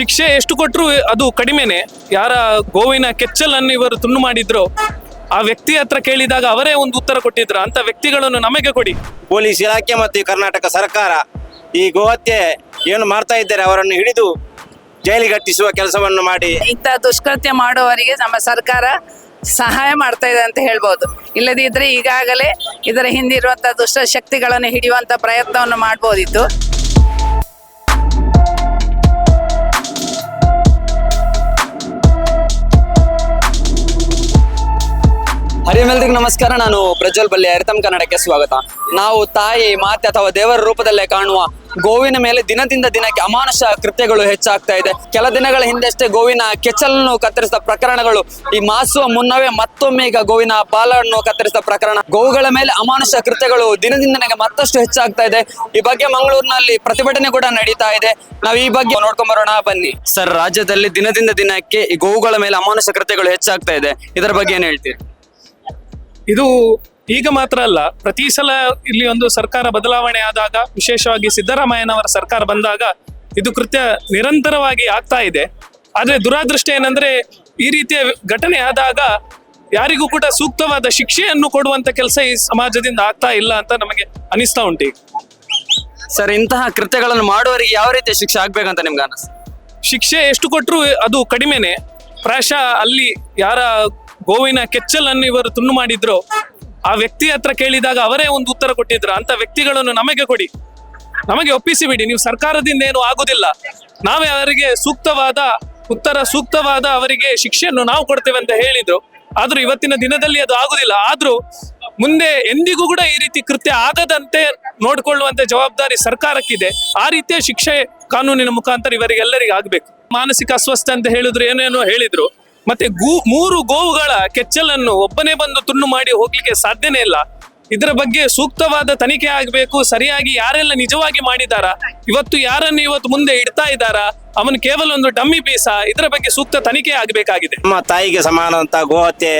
ಶಿಕ್ಷೆ ಎಷ್ಟು ಕೊಟ್ಟರು ಅದು ಕಡಿಮೆನೆ. ಯಾರ ಗೋವಿನ ಕೆಚ್ಚಲನ್ನು ಇವರು ತುಂಡು ಮಾಡಿದ್ರು ಆ ವ್ಯಕ್ತಿ ಹತ್ರ ಕೇಳಿದಾಗ ಅವರೇ ಒಂದು ಉತ್ತರ ಕೊಟ್ಟಿದ್ರು. ಅಂತ ವ್ಯಕ್ತಿಗಳನ್ನು ನಮಗೆ ಕೊಡಿ. ಪೊಲೀಸ್ ಇಲಾಖೆ ಮತ್ತು ಈ ಕರ್ನಾಟಕ ಸರ್ಕಾರ ಈ ಗೋಹತ್ಯೆ ಏನು ಮಾಡ್ತಾ ಇದ್ದಾರೆ ಅವರನ್ನು ಹಿಡಿದು ಜೈಲಿಗಟ್ಟಿಸುವ ಕೆಲಸವನ್ನು ಮಾಡಿ. ಇಂಥ ದುಷ್ಕೃತ್ಯ ಮಾಡುವವರಿಗೆ ನಮ್ಮ ಸರ್ಕಾರ ಸಹಾಯ ಮಾಡ್ತಾ ಇದೆ ಅಂತ ಹೇಳ್ಬೋದು. ಇಲ್ಲದಿದ್ರೆ ಈಗಾಗಲೇ ಇದರ ಹಿಂದಿರುವಂತಹ ದುಷ್ಟ ಶಕ್ತಿಗಳನ್ನು ಹಿಡಿಯುವಂತ ಪ್ರಯತ್ನವನ್ನು ಮಾಡ್ಬೋದಿತ್ತು. ಹರಿಯಮೆಲ್ರಿಗೂ ನಮಸ್ಕಾರ. ನಾನು ಪ್ರಜ್ವಲ್ ಬಲ್ಲೆ, ಅರಿತಂ ಕನ್ನಡಕ್ಕೆ ಸ್ವಾಗತ. ನಾವು ತಾಯಿ, ಮಾತೆ ಅಥವಾ ದೇವರ ರೂಪದಲ್ಲೇ ಕಾಣುವ ಗೋವಿನ ಮೇಲೆ ದಿನದಿಂದ ದಿನಕ್ಕೆ ಅಮಾನುಷ ಕೃತ್ಯಗಳು ಹೆಚ್ಚಾಗ್ತಾ ಇದೆ. ಕೆಲ ದಿನಗಳ ಹಿಂದೆಷ್ಟೇ ಗೋವಿನ ಕೆಚ್ಚಲನ್ನು ಕತ್ತರಿಸಿದ ಪ್ರಕರಣಗಳು ಈ ಮಾಸುವ ಮುನ್ನವೇ ಮತ್ತೊಮ್ಮೆ ಈಗ ಗೋವಿನ ಬಾಲವನ್ನು ಕತ್ತರಿಸಿದ ಪ್ರಕರಣ. ಗೋವುಗಳ ಮೇಲೆ ಅಮಾನುಷ ಕೃತ್ಯಗಳು ದಿನದಿಂದ ದಿನಕ್ಕೆ ಮತ್ತಷ್ಟು ಹೆಚ್ಚಾಗ್ತಾ ಇದೆ. ಈ ಬಗ್ಗೆ ಮಂಗಳೂರಿನಲ್ಲಿ ಪ್ರತಿಭಟನೆ ಕೂಡ ನಡೀತಾ ಇದೆ. ನಾವು ಈ ಬಗ್ಗೆ ನೋಡ್ಕೊಂಡ್ ಬರೋಣ, ಬನ್ನಿ. ಸರ್, ರಾಜ್ಯದಲ್ಲಿ ದಿನದಿಂದ ದಿನಕ್ಕೆ ಈ ಗೋವುಗಳ ಮೇಲೆ ಅಮಾನುಷ ಕೃತ್ಯಗಳು ಹೆಚ್ಚಾಗ್ತಾ ಇದೆ. ಇದರ ಬಗ್ಗೆ ಏನ್ ಹೇಳ್ತೀರಿ? ಇದು ಈಗ ಮಾತ್ರ ಅಲ್ಲ ಪ್ರತಿ ಸಲ ಇಲ್ಲಿ ಒಂದು ಸರ್ಕಾರ ಬದಲಾವಣೆ ಆದಾಗ ವಿಶೇಷವಾಗಿ ಸಿದ್ದರಾಮಯ್ಯನವರ ಸರ್ಕಾರ ಬಂದಾಗ ಇದು ಕೃತ್ಯ ನಿರಂತರವಾಗಿ ಆಗ್ತಾ ಇದೆ. ಆದರೆ ದುರಾದೃಷ್ಟ ಏನಂದ್ರೆ ಈ ರೀತಿಯ ಘಟನೆ ಆದಾಗ ಯಾರಿಗೂ ಕೂಡ ಸೂಕ್ತವಾದ ಶಿಕ್ಷೆಯನ್ನು ಕೊಡುವಂತ ಕೆಲಸ ಈ ಸಮಾಜದಿಂದ ಆಗ್ತಾ ಇಲ್ಲ ಅಂತ ನಮಗೆ ಅನಿಸ್ತಾ ಉಂಟು ಸರ್ ಇಂತಹ ಕೃತ್ಯಗಳನ್ನು ಮಾಡುವವರಿಗೆ ಯಾವ ರೀತಿಯ ಶಿಕ್ಷೆ ಆಗ್ಬೇಕಂತ ನಿಮ್ಗೆ ಅನಿಸ್ತು? ಶಿಕ್ಷೆ ಎಷ್ಟು ಕೊಟ್ಟರು ಅದು ಕಡಿಮೆನೆ. ಪ್ರಾಯಶಃ ಅಲ್ಲಿ ಯಾರ ಗೋವಿನ ಕೆಚ್ಚಲನ್ನು ಇವರು ತುಂಡು ಮಾಡಿದ್ರು. ಆ ವ್ಯಕ್ತಿ ಹತ್ರ ಕೇಳಿದಾಗ ಅವರೇ ಒಂದು ಉತ್ತರ ಕೊಟ್ಟಿದ್ರು. ಅಂತ ವ್ಯಕ್ತಿಗಳನ್ನು ನಮಗೆ ಕೊಡಿ. ನಮಗೆ ಒಪ್ಪಿಸಿ ಬಿಡಿ ನೀವು ಸರ್ಕಾರದಿಂದ ಏನು ಆಗುದಿಲ್ಲ. ನಾವೇ ಅವರಿಗೆ ಸೂಕ್ತವಾದ, ಉತ್ತರ ಸೂಕ್ತವಾದ ಅವರಿಗೆ ಶಿಕ್ಷೆಯನ್ನು ನಾವು ಕೊಡ್ತೇವೆ ಅಂತ ಹೇಳಿದ್ರು. ಆದ್ರೂ ಇವತ್ತಿನ ದಿನದಲ್ಲಿ ಅದು ಆಗುದಿಲ್ಲ. ಆದ್ರೂ ಮುಂದೆ ಎಂದಿಗೂ ಕೂಡ ಈ ರೀತಿ ಕೃತ್ಯ ಆಗದಂತೆ ನೋಡಿಕೊಳ್ಳುವಂತ ಜವಾಬ್ದಾರಿ ಸರ್ಕಾರಕ್ಕಿದೆ. ಆ ರೀತಿಯ ಶಿಕ್ಷೆ ಕಾನೂನಿನ ಮುಖಾಂತರ ಇವರಿಗೆಲ್ಲರಿಗೆ ಆಗ್ಬೇಕು. ಮಾನಸಿಕ ಅಸ್ವಸ್ಥ ಅಂತ ಹೇಳಿದ್ರು, ಏನೇನೋ ಹೇಳಿದ್ರು. ಮತ್ತೆ ಗೂ, ಮೂರು ಗೋವುಗಳ ಕೆಚ್ಚಲನ್ನು ಒಬ್ಬನೇ ಬಂದು ತುಂಡು ಮಾಡಿ ಹೋಗ್ಲಿಕ್ಕೆ ಸಾಧ್ಯನೇ ಇಲ್ಲ. ಇದರ ಬಗ್ಗೆ ಸೂಕ್ತವಾದ ತನಿಖೆ ಆಗಬೇಕು, ಸರಿಯಾಗಿ ಯಾರೆಲ್ಲ ನಿಜವಾಗಿ ಮಾಡಿದಾರ, ಇವತ್ತು ಯಾರನ್ನು ಇವತ್ತು ಮುಂದೆ ಇಡ್ತಾ ಇದ್ದಾರಾ ಅವನು ಕೇವಲ ಒಂದು ಡಮ್ಮಿ ಪೀಸ, ಇದರ ಬಗ್ಗೆ ಸೂಕ್ತ ತನಿಖೆ ಆಗಬೇಕಾಗಿದೆ. ನಮ್ಮ ತಾಯಿಗೆ ಸಮಾನವಂತ ಗೋಹತ್ಯೆ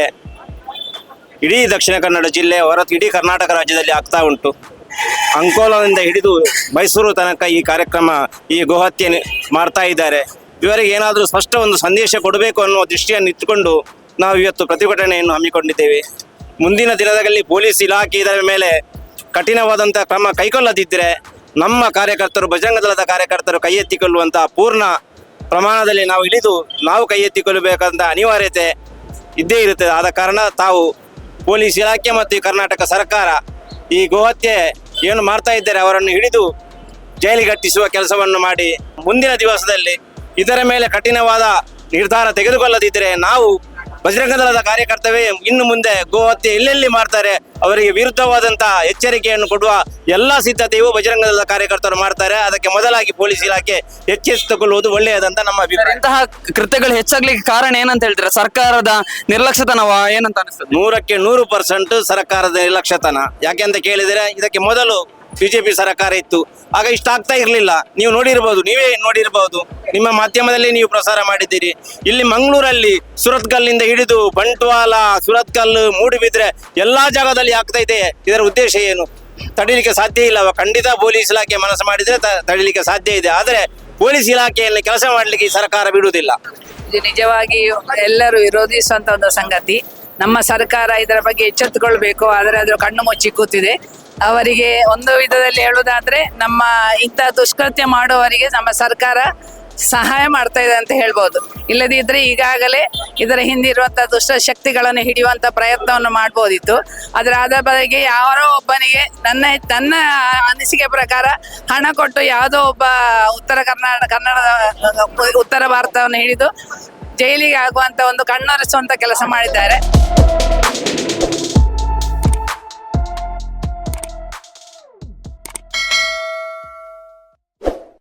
ಇಡೀ ದಕ್ಷಿಣ ಕನ್ನಡ ಜಿಲ್ಲೆ, ಹೊರತು ಇಡೀ ಕರ್ನಾಟಕ ರಾಜ್ಯದಲ್ಲಿ ಆಗ್ತಾ ಉಂಟು. ಅಂಕೋಲದಿಂದ ಹಿಡಿದು ಮೈಸೂರು ತನಕ ಈ ಕಾರ್ಯಕ್ರಮ, ಈ ಗೋಹತ್ಯೆ ಮಾಡ್ತಾ ಇದ್ದಾರೆ. ಇವರಿಗೆ ಏನಾದರೂ ಸ್ಪಷ್ಟ ಒಂದು ಸಂದೇಶ ಕೊಡಬೇಕು ಅನ್ನುವ ದೃಷ್ಟಿಯನ್ನು ಇಟ್ಟುಕೊಂಡು ನಾವು ಇವತ್ತು ಪ್ರತಿಭಟನೆಯನ್ನು ಹಮ್ಮಿಕೊಂಡಿದ್ದೇವೆ. ಮುಂದಿನ ದಿನದಲ್ಲಿ ಪೊಲೀಸ್ ಇಲಾಖೆ ಇದರ ಮೇಲೆ ಕಠಿಣವಾದಂಥ ಕ್ರಮ ಕೈಗೊಳ್ಳದಿದ್ದರೆ ನಮ್ಮ ಕಾರ್ಯಕರ್ತರು ಬಜರಂಗ ದಳದ ಕಾರ್ಯಕರ್ತರು ಕೈ ಎತ್ತಿಕೊಳ್ಳುವಂಥ ಪೂರ್ಣ ಪ್ರಮಾಣದಲ್ಲಿ ನಾವು ಇಳಿದು ನಾವು ಕೈ ಅನಿವಾರ್ಯತೆ ಇದ್ದೇ ಇರುತ್ತದೆ. ಆದ ಕಾರಣ ತಾವು ಪೊಲೀಸ್ ಇಲಾಖೆ ಮತ್ತು ಕರ್ನಾಟಕ ಸರ್ಕಾರ ಈ ಗೋಹತ್ಯೆ ಏನು ಮಾಡ್ತಾ ಇದ್ದಾರೆ ಅವರನ್ನು ಹಿಡಿದು ಜೈಲಿಗಟ್ಟಿಸುವ ಕೆಲಸವನ್ನು ಮಾಡಿ ಮುಂದಿನ ದಿವಸದಲ್ಲಿ ಇದರ ಮೇಲೆ ಕಠಿಣವಾದ ನಿರ್ಧಾರ ತೆಗೆದುಕೊಳ್ಳದಿದ್ದರೆ ನಾವು ಬಜರಂಗ ದಳದ ಕಾರ್ಯಕರ್ತವೇ ಇನ್ನು ಮುಂದೆ ಗೋಹತ್ಯೆ ಎಲ್ಲೆಲ್ಲಿ ಮಾಡ್ತಾರೆ ಅವರಿಗೆ ವಿರುದ್ಧವಾದಂತಹ ಎಚ್ಚರಿಕೆಯನ್ನು ಕೊಡುವ ಎಲ್ಲಾ ಸಿದ್ಧತೆಯು ಬಜರಂಗ ದಳದ ಕಾರ್ಯಕರ್ತರು ಮಾಡ್ತಾರೆ. ಅದಕ್ಕೆ ಮೊದಲಾಗಿ ಪೊಲೀಸ್ ಇಲಾಖೆ ಎಚ್ಚೆತ್ತುಕೊಳ್ಳುವುದು ಒಳ್ಳೆಯದಂತ ನಮ್ಮ ಅಭಿಪ್ರಾಯ. ಇಂತಹ ಕೃತ್ಯಗಳು ಹೆಚ್ಚಾಗ್ಲಿಕ್ಕೆ ಕಾರಣ ಏನಂತ ಹೇಳ್ತೀರಾ ಸರ್ಕಾರದ ನಿರ್ಲಕ್ಷ್ಯತನವ ಏನಂತ ಅನಿಸ್ತದೆ? ನೂರಕ್ಕೆ ನೂರು ಪರ್ಸೆಂಟ್ ಸರ್ಕಾರದ ನಿರ್ಲಕ್ಷ್ಯತನ. ಯಾಕೆಂತ ಕೇಳಿದರೆ ಇದಕ್ಕೆ ಮೊದಲು ಬಿಜೆಪಿ ಸರ್ಕಾರ ಇತ್ತು. ಆಗ ಇಷ್ಟ ಆಗ್ತಾ ಇರಲಿಲ್ಲ. ನೀವು ನೋಡಿರ್ಬೋದು, ನೀವೇ ನೋಡಿರ್ಬೋದು. ನಿಮ್ಮ ಮಾಧ್ಯಮದಲ್ಲಿ ನೀವು ಪ್ರಸಾರ ಮಾಡಿದ್ದೀರಿ. ಇಲ್ಲಿ ಮಂಗಳೂರಲ್ಲಿ ಸುರತ್ಕಲ್ಲಿಂದ ಹಿಡಿದು ಬಂಟ್ವಾಳ, ಸುರತ್ಕಲ್ ಮೂಡಿಬಿದ್ರೆ ಎಲ್ಲಾ ಜಾಗದಲ್ಲಿ ಆಗ್ತಾ ಇದೆ. ಇದರ ಉದ್ದೇಶ ಏನು? ತಡಿಲಿಕ್ಕೆ ಸಾಧ್ಯ ಇಲ್ಲ. ಖಂಡಿತ ಪೊಲೀಸ್ ಇಲಾಖೆ ಮನಸ್ಸು ಮಾಡಿದ್ರೆ ತಡಿಲಿಕ್ಕೆ ಸಾಧ್ಯ ಇದೆ. ಆದರೆ ಪೊಲೀಸ್ ಇಲಾಖೆಯಲ್ಲಿ ಕೆಲಸ ಮಾಡ್ಲಿಕ್ಕೆ ಈ ಸರ್ಕಾರ ಬಿಡುವುದಿಲ್ಲ. ಇದು ನಿಜವಾಗಿ ಎಲ್ಲರೂ ವಿರೋಧಿಸುವಂತ ಒಂದು ಸಂಗತಿ. ನಮ್ಮ ಸರ್ಕಾರ ಇದರ ಬಗ್ಗೆ ಎಚ್ಚೆತ್ತುಕೊಳ್ಬೇಕು. ಆದರೆ ಅದು ಕಣ್ಣು ಮುಚ್ಚಿ ಕೂತಿದೆ. ಅವರಿಗೆ ಒಂದು ವಿಧದಲ್ಲಿ ಹೇಳುವುದಾದ್ರೆ, ನಮ್ಮ ಇಂಥ ದುಷ್ಕೃತ್ಯ ಮಾಡುವವರಿಗೆ ನಮ್ಮ ಸರ್ಕಾರ ಸಹಾಯ ಮಾಡ್ತಾ ಇದೆ ಅಂತ ಹೇಳ್ಬೋದು. ಇಲ್ಲದಿದ್ರೆ ಈಗಾಗಲೇ ಇದರ ಹಿಂದಿರುವಂತಹ ದುಷ್ಟ ಶಕ್ತಿಗಳನ್ನು ಹಿಡಿಯುವಂತ ಪ್ರಯತ್ನವನ್ನು ಮಾಡ್ಬೋದಿತ್ತು. ಆದ್ರೆ ಅದರ ಬದಲಿಗೆ ಯಾರೋ ಒಬ್ಬನಿಗೆ ನನ್ನ ನನ್ನ ಅನಿಸಿಕೆ ಪ್ರಕಾರ ಹಣ ಕೊಟ್ಟು ಯಾವುದೋ ಒಬ್ಬ ಉತ್ತರ ಕರ್ನಾಟಕ ಕನ್ನಡ ಉತ್ತರ ಭಾರತವನ್ನು ಹಿಡಿದು ಜೈಲಿಗೆ ಆಗುವಂತ ಒಂದು ಕಣ್ಣೊರೆಸುವಂತ ಕೆಲಸ ಮಾಡಿದ್ದಾರೆ.